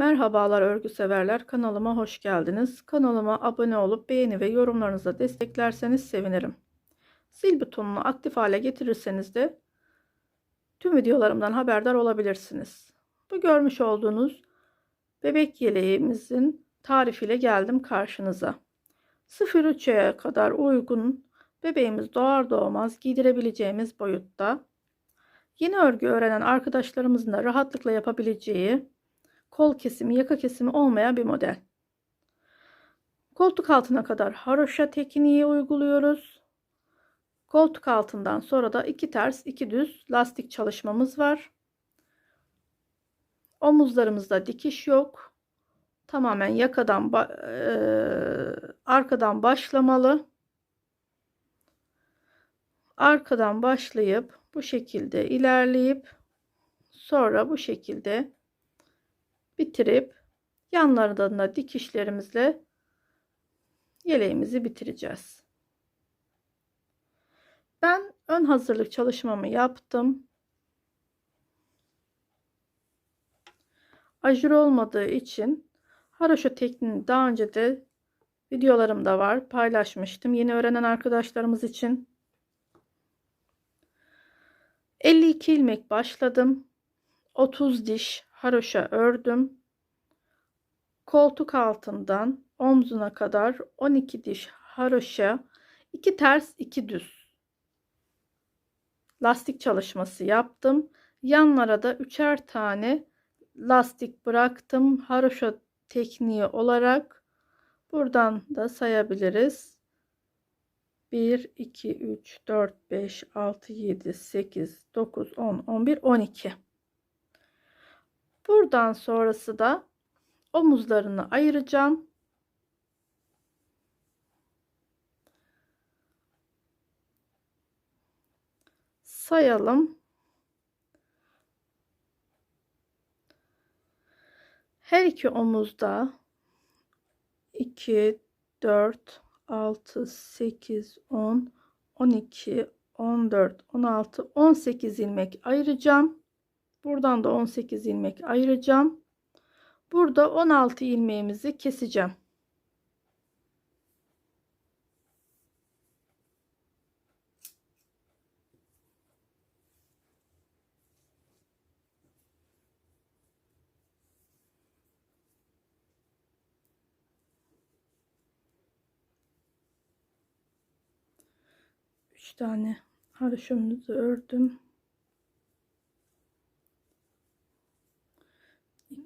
Merhabalar örgü severler kanalıma hoş geldiniz. Kanalıma abone olup beğeni ve yorumlarınızla desteklerseniz sevinirim. Zil butonunu aktif hale getirirseniz de tüm videolarımdan haberdar olabilirsiniz. Bu görmüş olduğunuz bebek yeleğimizin tarifiyle geldim karşınıza. 0-3'e kadar uygun bebeğimiz doğar doğmaz giydirebileceğimiz boyutta. Yeni örgü öğrenen arkadaşlarımızın da rahatlıkla yapabileceği kol kesimi, yaka kesimi olmayan bir model. Koltuk altına kadar haroşa tekniği uyguluyoruz. Koltuk altından sonra da iki ters, iki düz lastik çalışmamız var. Omuzlarımızda dikiş yok. Tamamen yakadan e, arkadan başlamalı. Arkadan başlayıp bu şekilde ilerleyip sonra bu şekilde bitirip yanlarından da dikişlerimizle yeleğimizi bitireceğiz. Ben ön hazırlık çalışmamı yaptım. Ajur olmadığı için haroşa tekniğini daha önce de videolarımda var paylaşmıştım. Yeni öğrenen arkadaşlarımız için 52 ilmek başladım. 30 diş haroşa ördüm. Koltuk altından omzuna kadar 12 diş haroşa, 2 ters 2 düz lastik çalışması yaptım. Yanlara da üçer tane lastik bıraktım. Haroşa tekniği olarak buradan da sayabiliriz. 1 2 3 4 5 6 7 8 9 10 11 12 Buradan sonrası da omuzlarını ayıracağım. Sayalım. Her iki omuzda 2 4 6 8 10 12 14 16 18 ilmek ayıracağım. Buradan da 18 ilmek ayıracağım. Burada 16 ilmeğimizi keseceğim. Üç tane haroşamızı ördüm.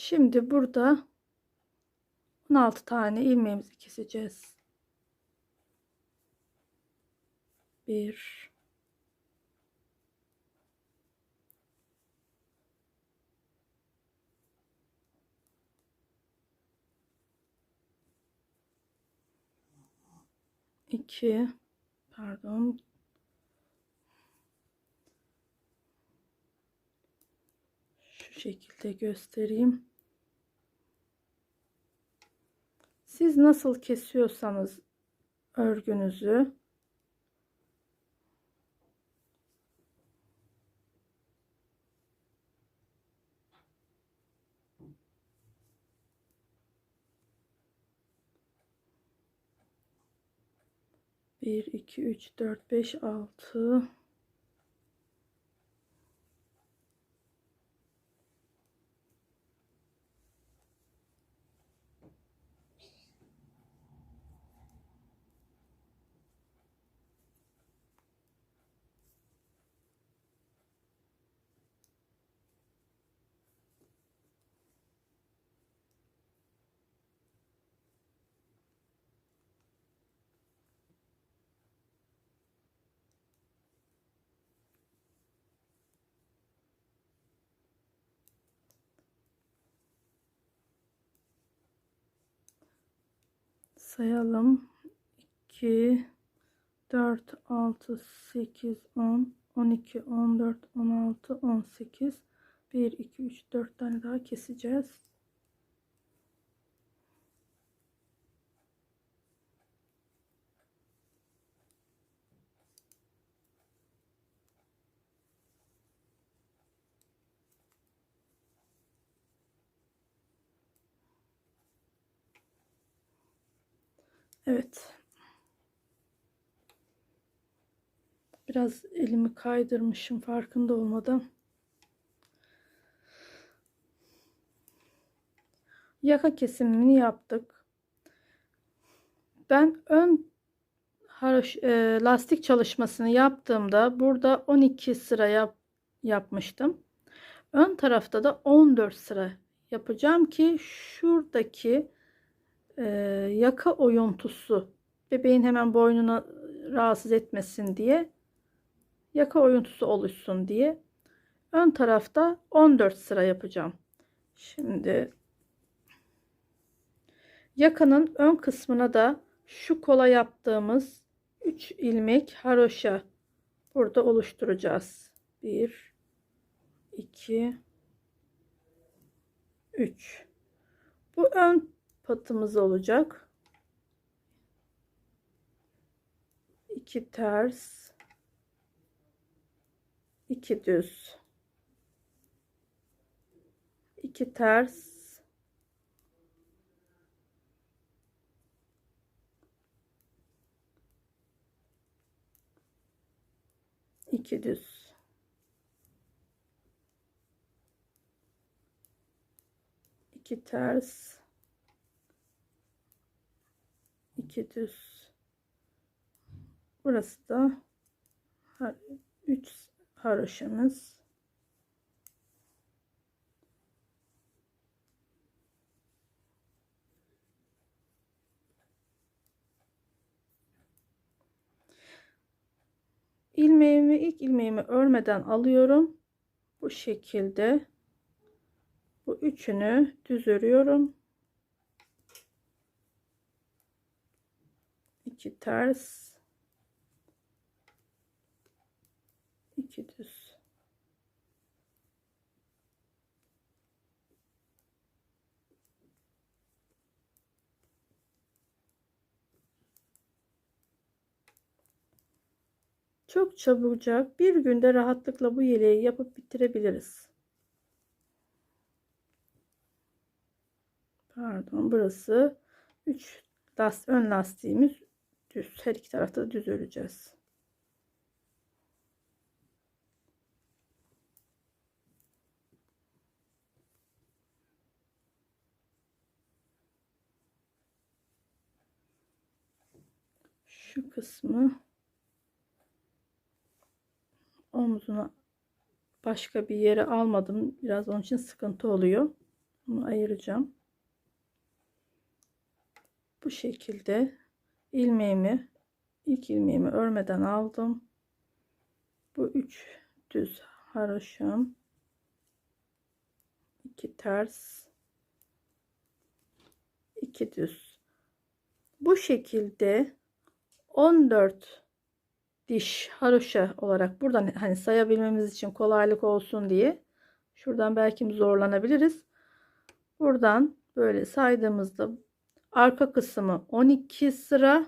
Şimdi burada 16 tane ilmeğimizi keseceğiz. 1 2 pardon şu şekilde göstereyim. Siz nasıl kesiyorsanız örgünüzü bir iki üç dört beş altı sayalım. 2 4 6 8 10 12 14 16 18 1 2 3 4 tane daha keseceğiz. Evet. Biraz elimi kaydırmışım farkında olmadan. Yaka kesimini yaptık. Ben ön e, lastik çalışmasını yaptığımda burada 12 sıra yap, yapmıştım. Ön tarafta da 14 sıra yapacağım ki şuradaki yaka oyuntusu bebeğin hemen boynuna rahatsız etmesin diye yaka oyuntusu oluşsun diye ön tarafta 14 sıra yapacağım. Şimdi yakanın ön kısmına da şu kola yaptığımız 3 ilmek haroşa burada oluşturacağız. 1 2 3 Bu ön patımız olacak. 2 ters 2 düz 2 ters 2 düz. iki ters. İki düz. Burası da 3 haroşamız. ilmeğimi ilk ilmeğimi örmeden alıyorum. Bu şekilde bu üçünü düz örüyorum. İki ters iki düz Çok çabucak bir günde rahatlıkla bu yeleği yapıp bitirebiliriz. Pardon burası 3 last, ön lastiğimiz düz. Her iki tarafta düz öreceğiz. Şu kısmı omzuna başka bir yere almadım. Biraz onun için sıkıntı oluyor. Bunu ayıracağım. Bu şekilde ilmeğimi ilk ilmeğimi örmeden aldım. Bu üç düz haroşam. iki ters iki düz. Bu şekilde 14 diş haroşa olarak buradan hani sayabilmemiz için kolaylık olsun diye şuradan belki zorlanabiliriz. Buradan böyle saydığımızda arka kısmı 12 sıra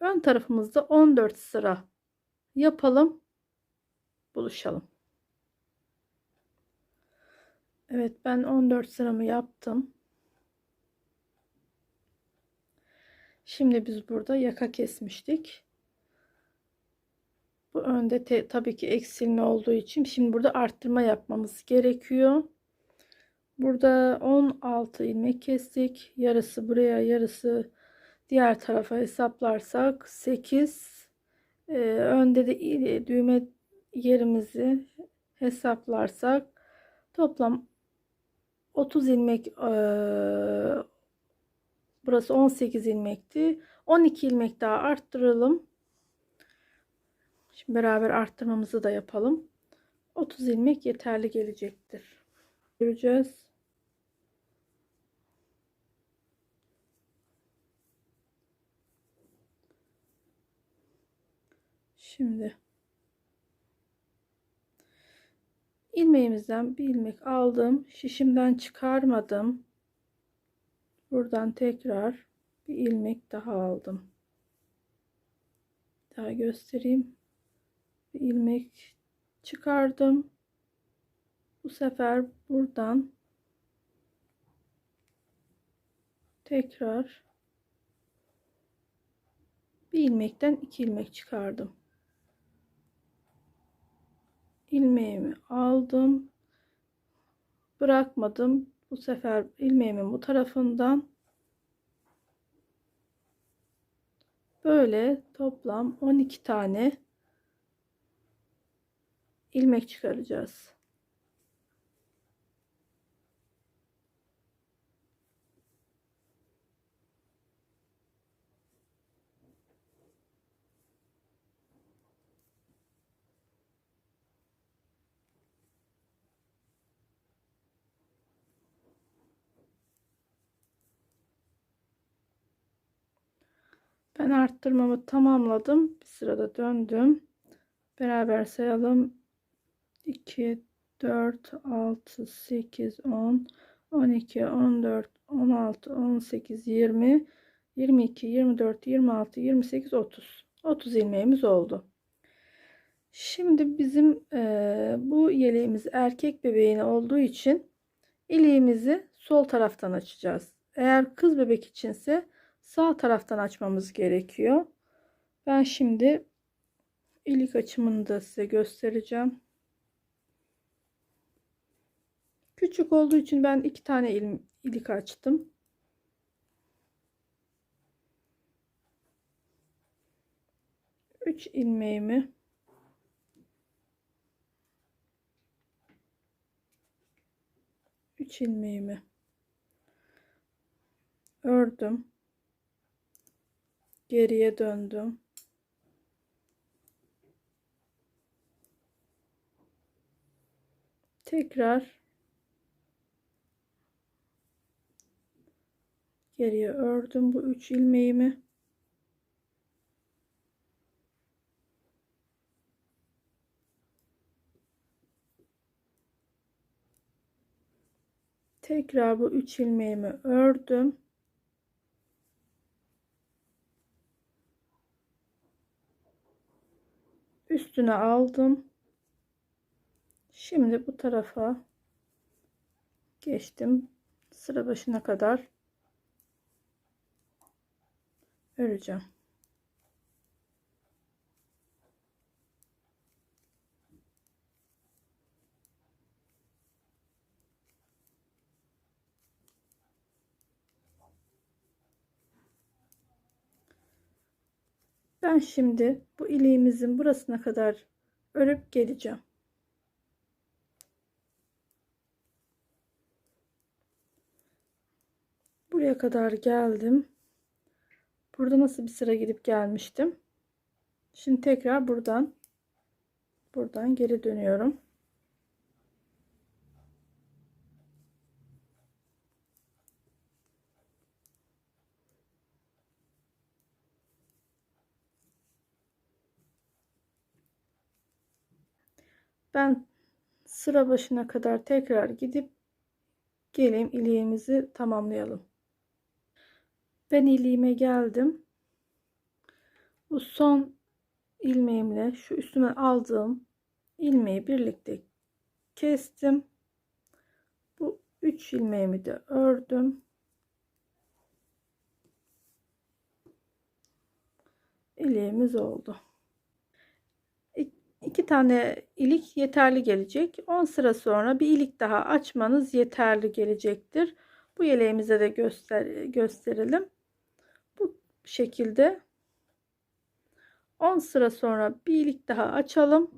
ön tarafımızda 14 sıra yapalım buluşalım. Evet ben 14 sıramı yaptım. Şimdi biz burada yaka kesmiştik. Bu önde tabii ki eksilme olduğu için şimdi burada arttırma yapmamız gerekiyor. Burada 16 ilmek kestik. Yarısı buraya yarısı diğer tarafa hesaplarsak 8 ee, önde de düğme yerimizi hesaplarsak toplam 30 ilmek e, burası 18 ilmekti 12 ilmek daha arttıralım Şimdi beraber arttırmamızı da yapalım. 30 ilmek yeterli gelecektir süreceğiz. Şimdi ilmeğimizden bir ilmek aldım. Şişimden çıkarmadım. Buradan tekrar bir ilmek daha aldım. Daha göstereyim. Bir ilmek çıkardım. Bu sefer buradan tekrar bir ilmekten iki ilmek çıkardım. ilmeğimi aldım. Bırakmadım. Bu sefer ilmeğimin bu tarafından böyle toplam 12 tane ilmek çıkaracağız. Ben arttırmamı tamamladım. Bir sırada döndüm. Beraber sayalım. 2, 4, 6, 8, 10, 12, 14, 16, 18, 20, 22, 24, 26, 28, 30. 30 ilmeğimiz oldu. Şimdi bizim e, bu yeleğimiz erkek bebeğine olduğu için iliğimizi sol taraftan açacağız. Eğer kız bebek içinse sağ taraftan açmamız gerekiyor. Ben şimdi ilik açımını da size göstereceğim. Küçük olduğu için ben iki tane il, ilik açtım. Üç ilmeğimi üç ilmeğimi ördüm geriye döndüm. Tekrar geriye ördüm bu üç ilmeğimi. Tekrar bu üç ilmeğimi ördüm. Üstüne aldım. Şimdi bu tarafa geçtim. Sıra başına kadar öreceğim. Ben şimdi bu iliğimizin burasına kadar örüp geleceğim. Buraya kadar geldim. Burada nasıl bir sıra gidip gelmiştim. Şimdi tekrar buradan buradan geri dönüyorum. Ben sıra başına kadar tekrar gidip geleyim iliğimizi tamamlayalım. Ben iliğime geldim. Bu son ilmeğimle şu üstüme aldığım ilmeği birlikte kestim. Bu üç ilmeğimi de ördüm. İliğimiz oldu. 2 tane ilik yeterli gelecek. 10 sıra sonra bir ilik daha açmanız yeterli gelecektir. Bu yeleğimize de göster gösterelim. Bu şekilde 10 sıra sonra bir ilik daha açalım.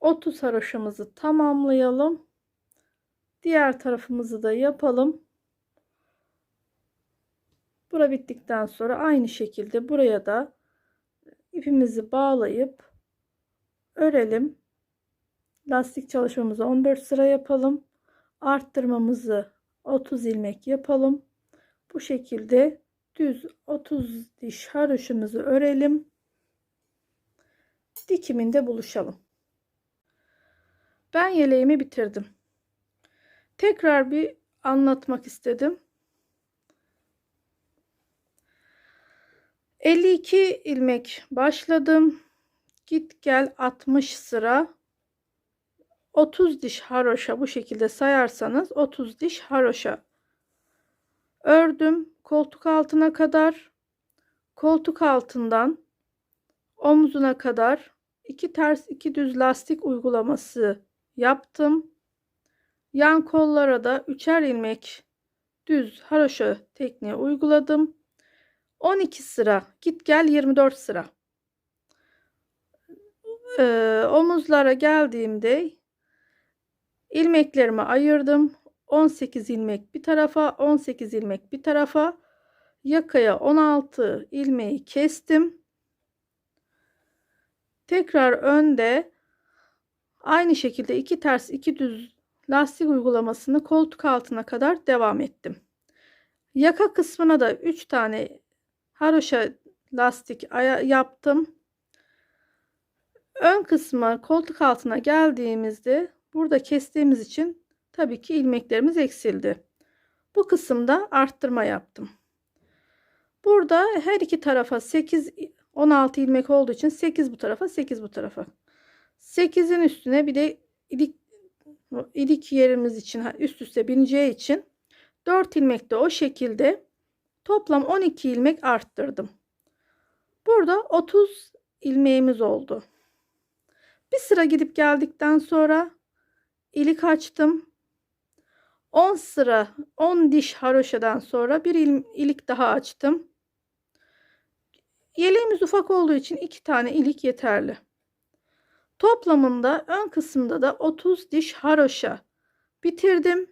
30 haroşamızı tamamlayalım. Diğer tarafımızı da yapalım. Bura bittikten sonra aynı şekilde buraya da ipimizi bağlayıp örelim. Lastik çalışmamızı 14 sıra yapalım. Arttırmamızı 30 ilmek yapalım. Bu şekilde düz 30 diş haroşamızı örelim. dikiminde buluşalım. Ben yeleğimi bitirdim. Tekrar bir anlatmak istedim. 52 ilmek başladım. Git gel 60 sıra 30 diş haroşa bu şekilde sayarsanız 30 diş haroşa ördüm koltuk altına kadar koltuk altından omzuna kadar iki ters iki düz lastik uygulaması yaptım. Yan kollara da üçer ilmek düz haroşa tekniği uyguladım. 12 sıra git gel 24 sıra. Ee, omuzlara geldiğimde ilmeklerimi ayırdım. 18 ilmek bir tarafa 18 ilmek bir tarafa yakaya 16 ilmeği kestim. Tekrar önde aynı şekilde iki ters iki düz lastik uygulamasını koltuk altına kadar devam ettim. Yaka kısmına da 3 tane haroşa lastik yaptım. Ön kısma koltuk altına geldiğimizde burada kestiğimiz için tabii ki ilmeklerimiz eksildi. Bu kısımda arttırma yaptım. Burada her iki tarafa 8 16 ilmek olduğu için 8 bu tarafa 8 bu tarafa. 8'in üstüne bir de ilik, ilik yerimiz için üst üste bineceği için 4 ilmek de o şekilde toplam 12 ilmek arttırdım. Burada 30 ilmeğimiz oldu. Bir sıra gidip geldikten sonra ilik açtım. 10 sıra 10 diş haroşadan sonra bir ilik daha açtım. Yeleğimiz ufak olduğu için 2 tane ilik yeterli. Toplamında ön kısımda da 30 diş haroşa bitirdim.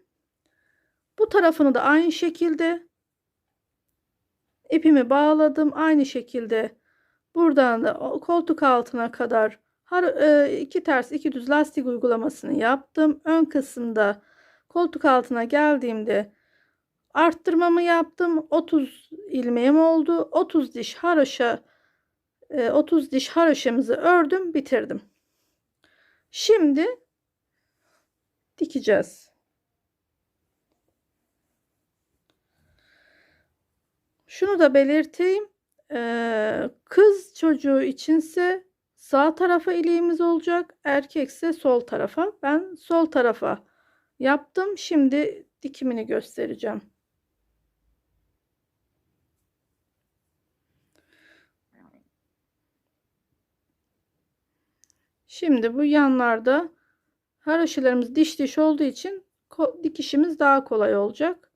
Bu tarafını da aynı şekilde ipimi bağladım. Aynı şekilde buradan da koltuk altına kadar iki ters iki düz lastik uygulamasını yaptım. Ön kısımda koltuk altına geldiğimde arttırmamı yaptım. 30 ilmeğim oldu. 30 diş haroşa 30 e, diş haroşamızı ördüm, bitirdim. Şimdi dikeceğiz. Şunu da belirteyim. Ee, kız çocuğu içinse sağ tarafa iliğimiz olacak. Erkekse sol tarafa. Ben sol tarafa yaptım. Şimdi dikimini göstereceğim. Şimdi bu yanlarda haroşalarımız diş diş olduğu için dikişimiz daha kolay olacak.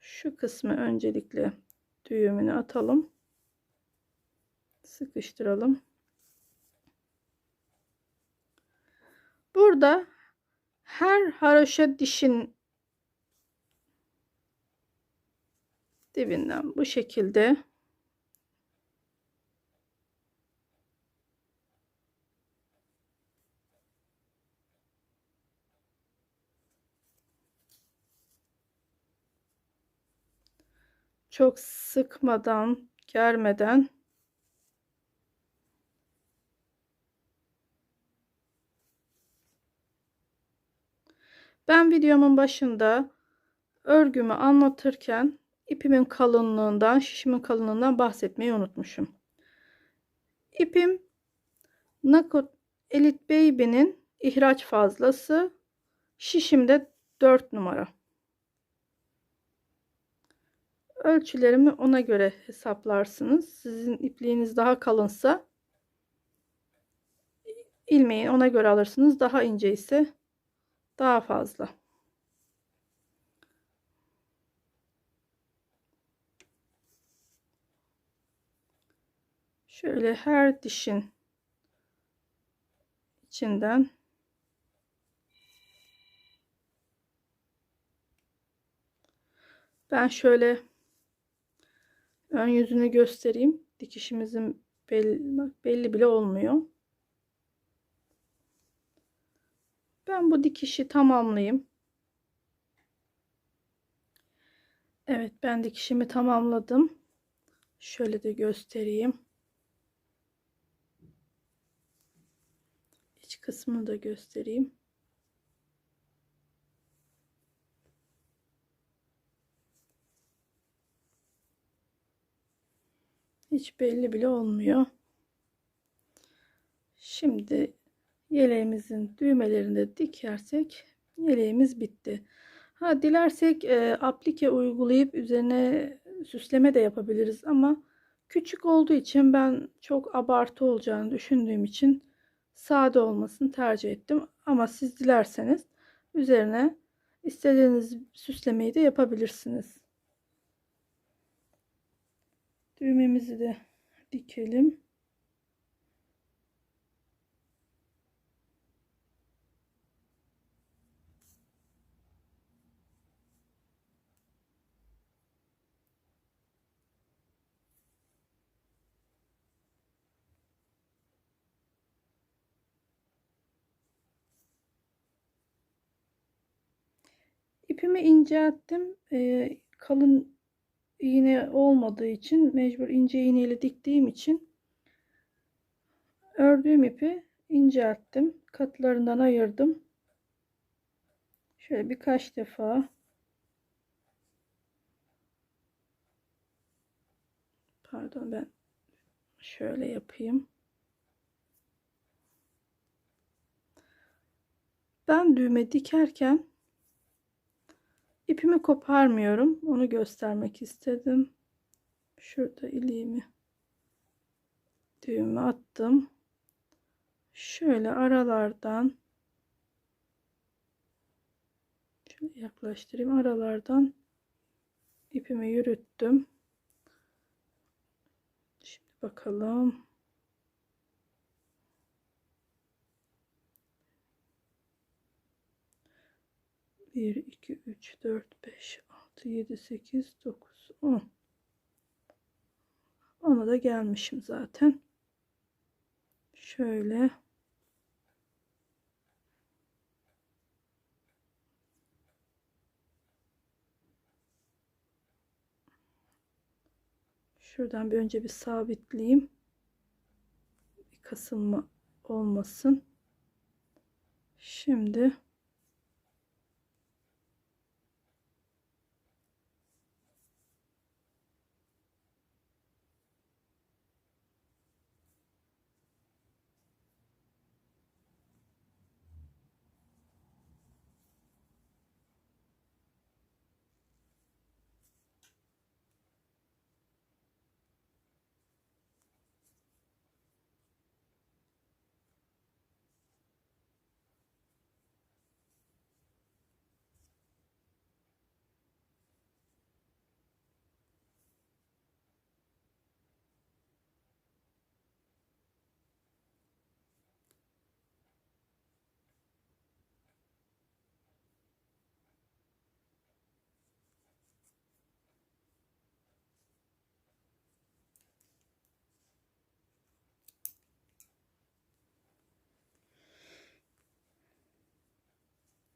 Şu kısmı öncelikle düğümünü atalım. Sıkıştıralım. Burada her haroşa dişin dibinden bu şekilde çok sıkmadan germeden ben videomun başında örgümü anlatırken ipimin kalınlığından şişimin kalınlığından bahsetmeyi unutmuşum ipim Nakot Elite Baby'nin ihraç fazlası şişimde 4 numara ölçülerimi ona göre hesaplarsınız. Sizin ipliğiniz daha kalınsa ilmeği ona göre alırsınız. Daha ince ise daha fazla. Şöyle her dişin içinden ben şöyle Ön yüzünü göstereyim. Dikişimizin belli, belli bile olmuyor. Ben bu dikişi tamamlayayım. Evet ben dikişimi tamamladım. Şöyle de göstereyim. iç kısmını da göstereyim. Hiç belli bile olmuyor. Şimdi yeleğimizin düğmelerini de dikersek yeleğimiz bitti. Ha dilersek e, aplike uygulayıp üzerine süsleme de yapabiliriz ama küçük olduğu için ben çok abartı olacağını düşündüğüm için sade olmasını tercih ettim. Ama siz dilerseniz üzerine istediğiniz süslemeyi de yapabilirsiniz. Düğmemizi de dikelim. İpimi incelttim. Ee, kalın iğne olmadığı için mecbur ince iğneyle diktiğim için ördüğüm ipi incelttim. Katlarından ayırdım. Şöyle birkaç defa pardon ben şöyle yapayım. Ben düğme dikerken ipimi koparmıyorum. Onu göstermek istedim. Şurada iliğimi düğümü attım. Şöyle aralardan şöyle yaklaştırayım. Aralardan ipimi yürüttüm. Şimdi bakalım. 1, 2, 3, 4, 5, 6, 7, 8, 9, 10. Ona da gelmişim zaten. Şöyle. Şuradan bir önce bir sabitleyeyim. Bir kasılma olmasın. Şimdi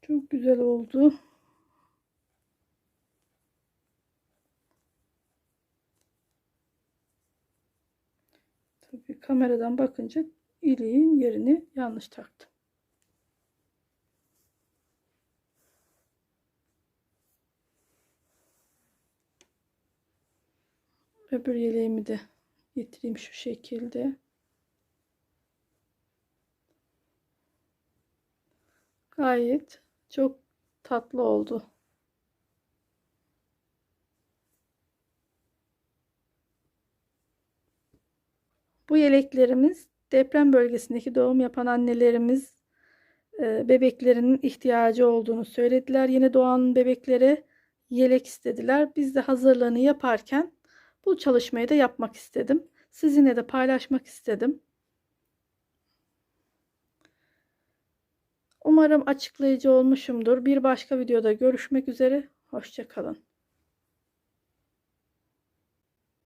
Çok güzel oldu. Tabii kameradan bakınca iliğin yerini yanlış taktım. Öbür yeleğimi de getireyim şu şekilde. Gayet çok tatlı oldu. Bu yeleklerimiz deprem bölgesindeki doğum yapan annelerimiz e, bebeklerinin ihtiyacı olduğunu söylediler. Yeni doğan bebeklere yelek istediler. Biz de hazırlığını yaparken bu çalışmayı da yapmak istedim. Sizinle de paylaşmak istedim. Umarım açıklayıcı olmuşumdur. Bir başka videoda görüşmek üzere. Hoşçakalın.